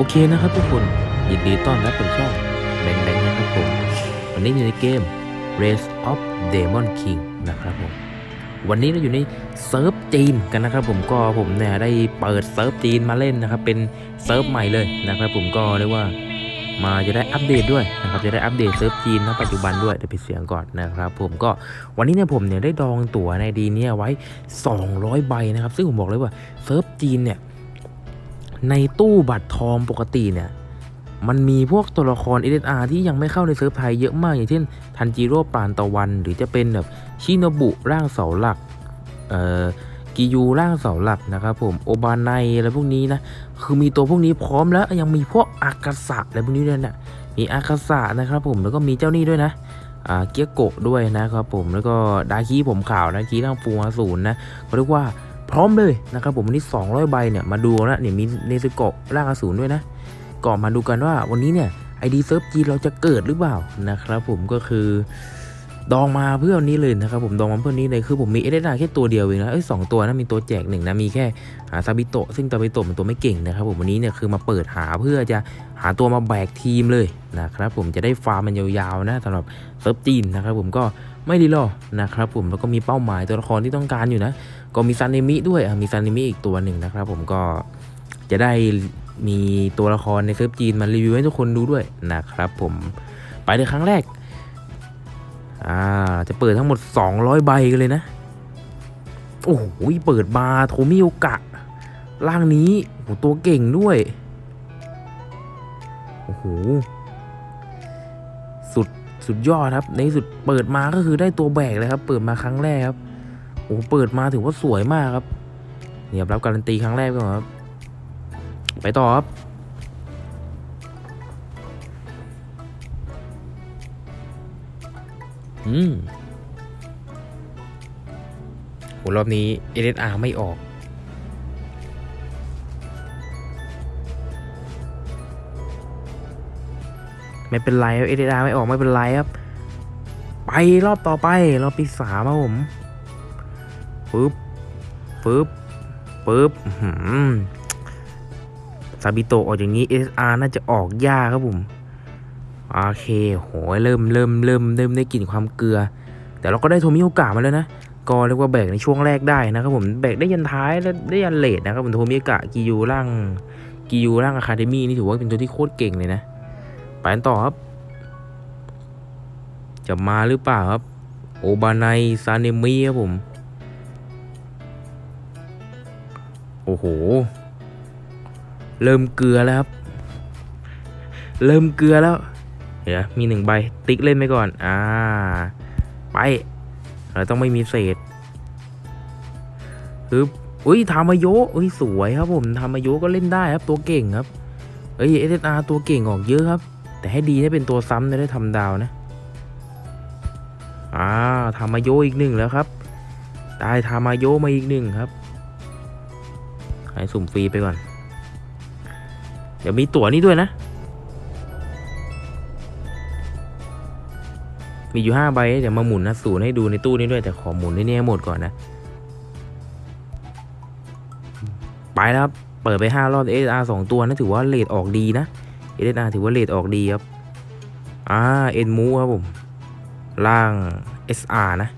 โอเคนะครับทุกคนยินดีต้อนรับสู่ช่องแบงแบงนะครับผมวันนี้อยู่ในเกม Race of Demon King นะครับผมวันนี้เราอยู่ในเซิร์ฟจีนกันนะครับผมก็ผมเนี่ยได้เปิดเซิร์ฟจีนมาเล่นนะครับเป็นเซิร์ฟใหม่เลยนะครับผมก็เรียกว่ามาจะได้อัปเดตด้วยนะครับจะได้อัปเดตเซิร์ฟจีนณปัจจุบันด้วยเดี๋ยวไปดเสียงก่อนนะครับผมก็วันนี้เนี่ยผมเนี่ยได้ดองตั๋วในดีเนี่ยไว้ 200 ใบนะครับซึ่งผมบอกเลยว่าเซิร์ฟจีนเนี่ย ในตู้บัตรทองปกติเนี่ย มันมีพวกตัวละคร SSR ที่ยังไม่เข้าในเซิร์ฟไทยเยอะมาก อย่างเช่น ทันจิโร่ปานตะวัน หรือจะเป็นแบบชินบุร่างเสาหลักเอ่อกิยูร่างเสาหลักนะครับผมโอบานไนอะไรพวกนี้นะ คือมีตัวพวกนี้พร้อมแล้วยังมีพวกอากาสะอะไรพวกนี้ด้วยนะมีอากาสะนะครับผมแล้วก็มีเจ้านี่ด้วยนะเกียโกะด้วยนะครับผมแล้วก็ดาคีผมขาวนะคีร่างฟูมาศูนย์นะเขาเรียกว่า พร้อมเลยนะครับผมวันนี้ 200 ใบเนี่ยมาดูนะเนี่ยมีเนซึโกะร่างอสูรด้วยนะก่อนมาดูกันว่าวันนี้เนี่ยไอดีเซิร์ฟจีเราจะเกิดหรือเปล่านะครับผมก็คือดองมาเพื่อวันนี้เลยนะครับผมดองมาเพื่อนี้เลยคือผมมีเอเดนาแค่ตัวเดียวเองนะเอ้ยสองตัวนะมีตัวแจกหนึ่งนะมีแค่หาซาบิโตะซึ่งซาบิโตะมันตัวไม่เก่งนะครับผมวันนี้เนี่ยคือมาเปิดหาเพื่อจะหาตัวมาแบกทีมเลยนะครับผมจะได้ฟาร์มมันยาวๆนะสำหรับเซิร์ฟจีนนะครับผมก็ไม่ดีหรอกนะครับผมแล้วก็มีเป้าหมายตัวละครที่ต้องการอยู่นะ ก็มีซานิมิด้วยอะมีซานิมิอีกตัวหนึ่งนะครับ ผมก็จะได้มีตัวละครในเซิร์ฟจีนมารีวิวให้ทุกคนดูด้วยนะครับ ผมไปในครั้งแรกอ่าจะเปิดทั้งหมด 200 ใบกันเลยนะ โอ้โหเปิดมาโทมิโอกะร่างนี้โอ้โหตัวเก่งด้วยโอ้โหสุดสุดยอดครับ ในสุดเปิดมาก็คือได้ตัวแบกเลยครับ เปิดมาครั้งแรกครับ อ้เปิดมาถือว่าสวยมากครับเนี่ยรับการันตีครั้งแรกก่อนครับ ไปต่อครับอืมโหรอบนี้ SSR ไม่ออก ไม่เป็นไรครับ SSR ไม่ออกไม่เป็นไรครับ ไปรอบต่อไป รอบที่สามครับผม ปึ๊บปึ๊บปึ๊บซาบิโตะออกอย่างนี้ SR น่าจะออกยากครับผม โอเค โห เริ่มเริ่มเริ่มเริ่มได้กลิ่นความเกลือ แต่เราก็ได้โทมิโอกะมาแล้วนะ ก็เรียกว่าแบกในช่วงแรกได้นะครับผม แบกได้ยันท้ายและได้ยันเลทนะครับผมโทมิโอกะกิยูร่างกิยูร่างอะคาเดมี่นี่ถือว่าเป็นตัวที่โคตรเก่งเลยนะ ไปกันต่อครับ จะมาหรือเปล่าครับ โอบาไนซาเนมิครับผม อ้โห เริ่มเกลือแล้วครับ เริ่มเกลือแล้ว เดี๋ยวมีหนึ่งใบ ติ๊กเล่นไปก่อน อ่า ไป เราต้องไม่มีเศษฮึบอุ้ยทามาโยอุ้ยสวยครับผมทามาโยก็เล่นได้ครับ ตัวเก่งครับ เอ้ยเอสอาร์ตัวเก่งออกเยอะครับ แต่ให้ดีให้เป็นตัวซ้ำจะได้ทำดาวนะ อ่าทามาโยอีกหนึ่งแล้วครับ ได้ทามาโยมาอีกหนึ่งครับ ให้สุ่มฟรีไปก่อน เดี๋ยวมีตั๋วนี้ด้วยนะ มีอยู่ห้าใบเดี๋ยวมาหมุนนะศูนย์ให้ดูในตู้นี้ด้วย แต่ขอหมุนให้เนี่ยหมดก่อนนะ ไปแล้วครับ เปิดไปห้ารอบ SR สองตัวนะถือว่าเลทออกดีนะ SR ถือว่าเลทออกดีครับ อ่าเอ็นมูครับผมล่าง SR นะ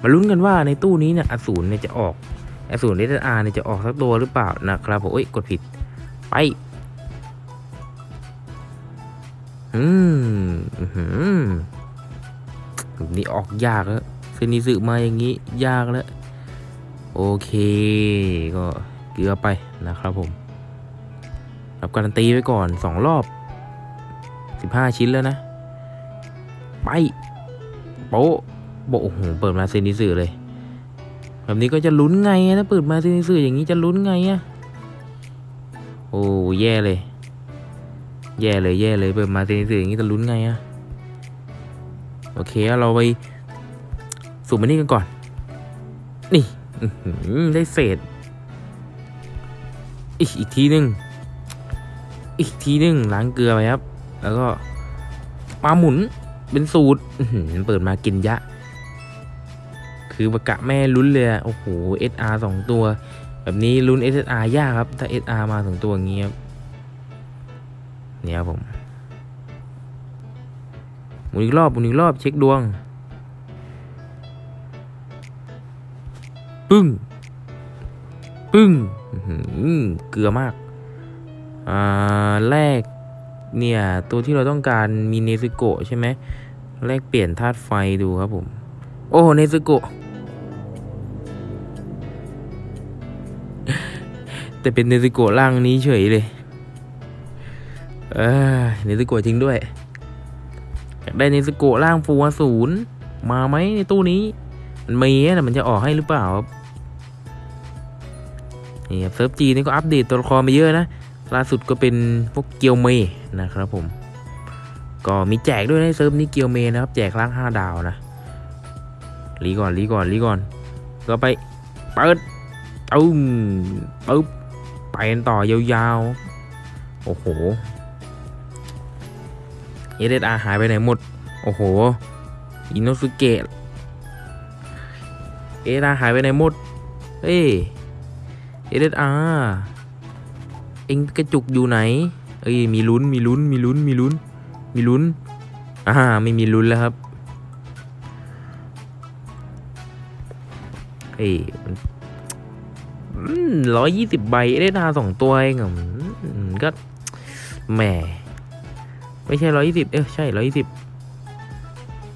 มาลุ้นกันว่าในตู้นี้เนี่ยอสูรเนี่ยจะออก อสูร SR เนี่ยจะออกสักตัวหรือเปล่านะครับผมเอ้ยกดผิด ไป อืมอื้อหือแบบนี้ออกยากแล้วเซนิสึมาอย่างนี้ยากแล้ว โอเค ก็เกลือไปนะครับผมรับการันตีไว้ก่อนสองรอบ 15 ชิ้นแล้วนะ ไป โป๊ะโบะโอ้โหเปิดมาเซนิสึเลย แบบนี้ก็จะลุ้นไงถ้าเปิดมาซนิสึอย่างนี้จะลุ้นไงอะโอ้แย่เลย แย่เลยแย่เลยเปิดมาซนิสึอย่างนี้จะลุ้นไงอะโอเคเราไปสุ่มอันนี้กันก่อน นี่ได้เศษ อีกอีกทีหนึ่งอีกทีหนึ่งล้างเกลือไปครับ แล้วก็ปลาหมุนเป็นสูตรเปิดมากินยะ คือประกะแม่ลุ้นเลยอโอ้โห SR สองตัว แบบนี้ลุ้น SR ยากครับ ถ้า SR มาสองตัวอย่างเงี้ครับเนี่ยครับผมหมุนอีกรอบหมุนอีกรอบเช็คดวง ปึ้ง ปึ้งเกลือมากอ่าแรกเนี่ย ตัวที่เราต้องการมีเนซึโกะใช่ไหมแรกเปลี่ยนธาตุไฟดูครับผม โอ้เนซึโกะ แต่เป็นเนซึโกะร่างนี้เฉยเลยเออเนซึโกะจริงด้วยอยากได้เนซึโกะร่างฟูอสูรมาไหมในตู้นี้ มันมีอะแต่มันจะออกให้หรือเปล่าครับนี่ครับเซิร์ฟจีนี่ก็อัปเดตตัวละครมาเยอะนะล่าสุดก็เป็นพวกเกียวเมย์นะครับผม ก็มีแจกด้วยในเซิร์ฟนี้เกียวเมย์นะครับ แจกร่างห้าดาวนะรีก่อนรีก่อนรีก่อน ก็ไปเปิดตุ้มปึ๊บ ไปกันต่อยาวๆ โอ้โหเอเดอาหายไปไหนหมด โอ้โห อินโนสุเกะ เอเดอาหายไปไหนหมด เอ้ยเอเดอาเอ็งกระจุกอยู่ไหน เอ้ย มีลุ้น มีลุ้น มีลุ้น มีลุ้น มีลุ้น อ่า ไม่มีลุ้นแล้วครับ เอ้ย ร้อยยี่สิบใบได้นาสองตัวเองก็แหมไม่ใช่ร้อยยี่สิบเอ้ยใช่ร้อยยี่สิบ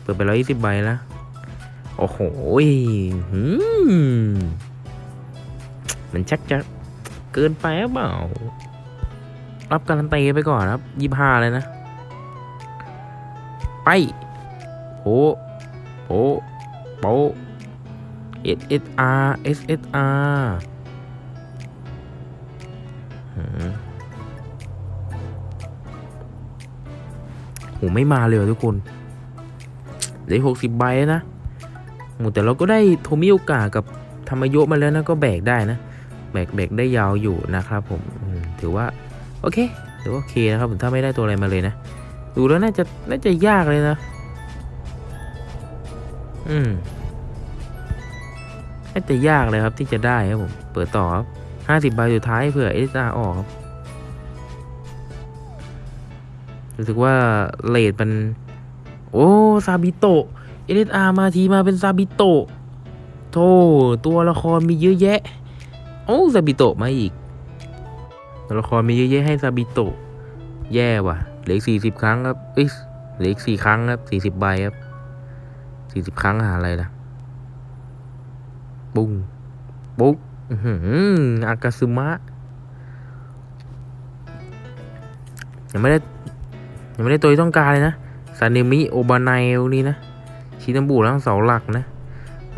เปิดไปร้อยยี่สิบใบล้วโอ้โหมันชักจะเกินไปหรือเปล่า รับการันตีไปก่อนครับยี่ห้าเลยนะ ไปโผโผโป S S R S S R หืม โหไม่มาเลยทุกคนเหลือหกสิบใบนะโหแต่เราก็ได้โทมิโอกะกับธรรมโยมาแล้วนะก็แบกได้นะ แบกแบกได้ยาวอยู่นะครับผมมถือว่า โอเคถือว่าโอเคนะครับผมถ้าไม่ได้ตัวอะไรมาเลยนะ ดูแล้วน่าจะน่าจะยากเลยนะ อืมน่าจะยากเลยครับที่จะได้ครับผม เปิดต่อครับ ห้าสิบใบสุดท้ายเผื่อเอสอาออกครับรู้สึกว่าเลดมัน โอ้ซาบิโตะเอสอามาทีมาเป็นซาบิโตะโธ่ตัวละครมีเยอะแยะ โอ้ซาบิโตะมาอีก ตัวละครมีเยอะแยะให้ซาบิโตะแย่ว่ะเหลือสี่สิบครั้งครับเอ้ยเหลืออีกสี่ครั้งครับสี่สิบใบครับสี่สิบครั้งหาอะไรล่ะ ปุ้งปุ๊ก อื้อหืออากาซึมะ ยังไม่ได้ ยังไม่ได้ตัวที่ต้องการเลยนะซาเนมิโอบานายนี่นะ ชินัมบุทั้งเสาหลักนะ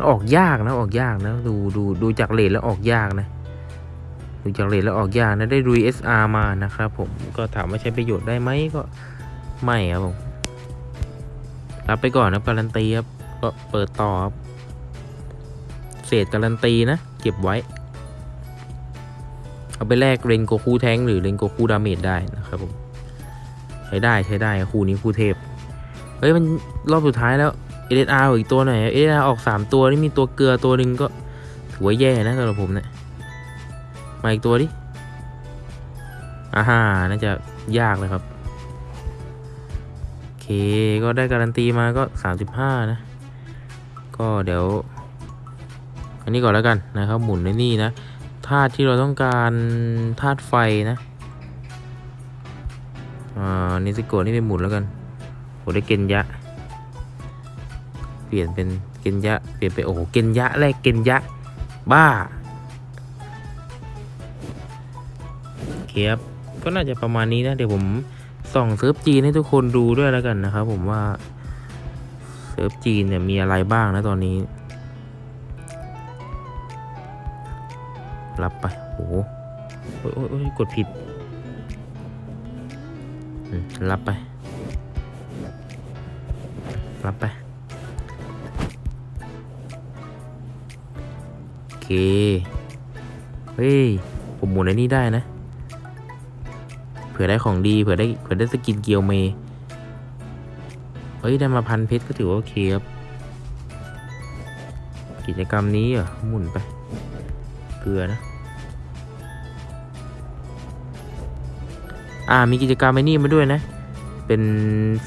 ออกยากนะ ออกยากนะ ดูดูดูจากเลทแล้วออกยากนะ ดูจากเลทแล้วออกยากนะ ได้รุย SR มานะครับผม ก็ถามว่าใช้ประโยชน์ได้ไหมก็ไม่ครับผม รับไปก่อนนะการันตีครับ ก็เปิดต่อครับ เศษการันตีนะ เก็บไว้ เอาไปแลกเรนโกคูแทงหรือเรนโกคูดาเมจได้นะครับผมใช้ได้ใช้ได้คู่นี้คู่เทพ เฮ้ยมันรอบสุดท้ายแล้วเอเดอาอีกตัวหน่อยเอเดอาออกสามตัวนี่มีตัวเกลือตัวหนึ่งก็ถือว่าแย่นะสำหรับผมเนะี่ยมาอีกตัวดิอ่าฮาน่าจะยากเลยครับโอเคก็ได้การันตีมาก็สามสิบห้านะ ก็เดี๋ยว อันนี้ก่อนแล้วกันนะครับหมุนในนี่นะ ธาตุที่เราต้องการธาตุไฟนะอ่านิสโกนี่เป็นหมุนแล้วกันโหได้เกนยะ เปลี่ยนเป็นเกนยะ เปลี่ยนไปโอ้โหเกนยะแรกเกนยะ บ้าเคครับก็น่าจะประมาณนี้นะ เดี๋ยวผมส่องเซิร์ฟจีนให้ทุกคนดูด้วยแล้วกันนะครับผมว่าเซิร์ฟจีนเนี่ยมีอะไรบ้างนะตอนนี้ รับไปโอ้โหโอ้ยโอ้ยโอ้ยกดผิดอืมรับไป รับไปโอเค เฮ้ย ผมหมุนไอ้นี่ได้นะ เผื่อได้ของดีเผื่อได้เผื่อได้สกินเกียวเมเฮ้ย ได้มาพันเพชรก็ถือว่าโอเคครับ กิจกรรมนี้เหรอหมุนไป เกลือนะ อ่า มีกิจกรรมไอ้นี่มาด้วยนะ เป็น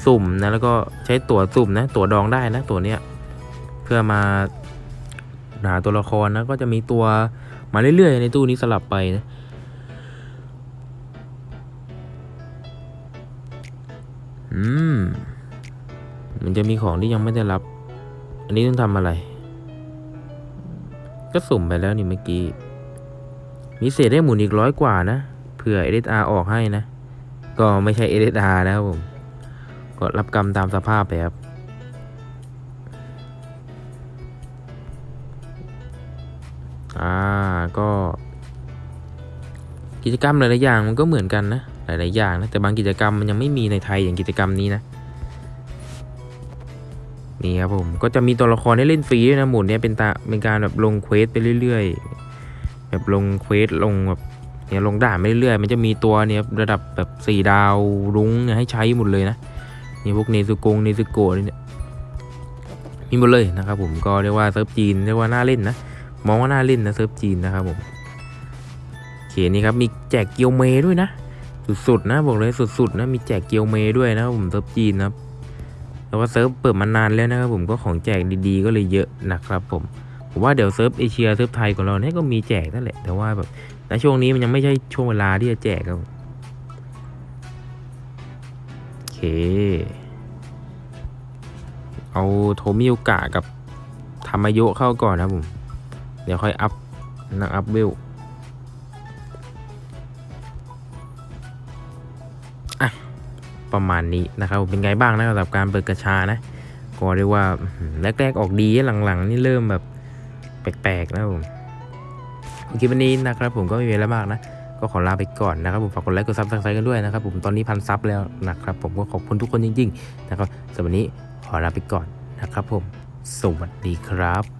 สุ่มนะ แล้วก็ใช้ตั๋วสุ่มนะ ตั๋วดองได้นะ ตั๋วเนี้ย เพื่อมาหาตัวละครนะ ก็จะมีตัวมาเรื่อยๆ ในตู้นี้สลับไปนะอืม มันจะมีของที่ยังไม่ได้รับ อันนี้ต้องทำอะไร ก็สุ่มไปแล้วนี่เมื่อกี้ มีเศษได้หมุนอีกร้อยกว่านะ เผื่อ SSR ออกให้นะ ก็ไม่ใช่ SSR นะครับผม ก็รับกรรมตามสภาพไปครับ อ่า ก็ กิจกรรมหลายๆอย่างมันก็เหมือนกันนะ หลายๆอย่างนะ แต่บางกิจกรรมมันยังไม่มีในไทยอย่างกิจกรรมนี้นะนี่ครับผม ก็จะมีตัวละครให้เล่นฟรีด้วยนะหมุนเนี่ยเป็นตาเป็นการแบบลงเควสไปเรื่อย แบบลงเควสลงแบบเนี่ยลงด่านไปเรื่อยมันจะมีตัวเนี่ยระดับแบบสี่ดาวรุ้งเนี่ยให้ใช้หมดเลยนะนี่พวกเนซุกงเนซุโกะนี่เนี่ยมีหมดเลยนะครับผมก็เรียกว่าเซิร์ฟจีนเรียกว่าน่าเล่นนะมองว่าน่าเล่นนะเซิร์ฟจีนนะครับผมโอเคนี่ครับมีแจกเกียวเมด้วยนะ สุดๆนะบอกเลยสุดๆนะมีแจกเกียวเมด้วยนะครับผมเซิร์ฟจีนนะครับแล้วว่าเซิร์ฟเปิดมานานแล้วนะครับผมก็ของแจกดีๆก็เลยเยอะนะครับผม ผมว่าเดี๋ยวเซิร์ฟเอเชียเซิร์ฟไทยของเราเนี่ยก็มีแจกนั่นแหละ แต่ว่าแบบในช่วงนี้มันยังไม่ใช่ช่วงเวลาที่จะแจกครับโอเค เอาโทมิโอกะกับธรรมโยเข้าก่อนนะผม เดี๋ยวค่อยอัพนักอัพเวลอะประมาณนี้นะครับเป็นไงบ้างนะสำหรับการเปิดกระชานะ ก็เรียกว่าแรกๆออกดีหลังๆ นี่เริ่มแบบ แปลกๆนะครับผมโอเควันนี้นะครับผมก็ไม่มีอะไรมากนะ ก็ขอลาไปก่อนนะครับผมฝากกดไลค์กดซับสไครต์กันด้วยนะครับผมตอนนี้พันซับแล้วนะครับผมก็ขอบคุณทุกคนจริงๆนะครับสำหรับวันนี้ขอลาไปก่อนนะครับผมสวัสดีครับ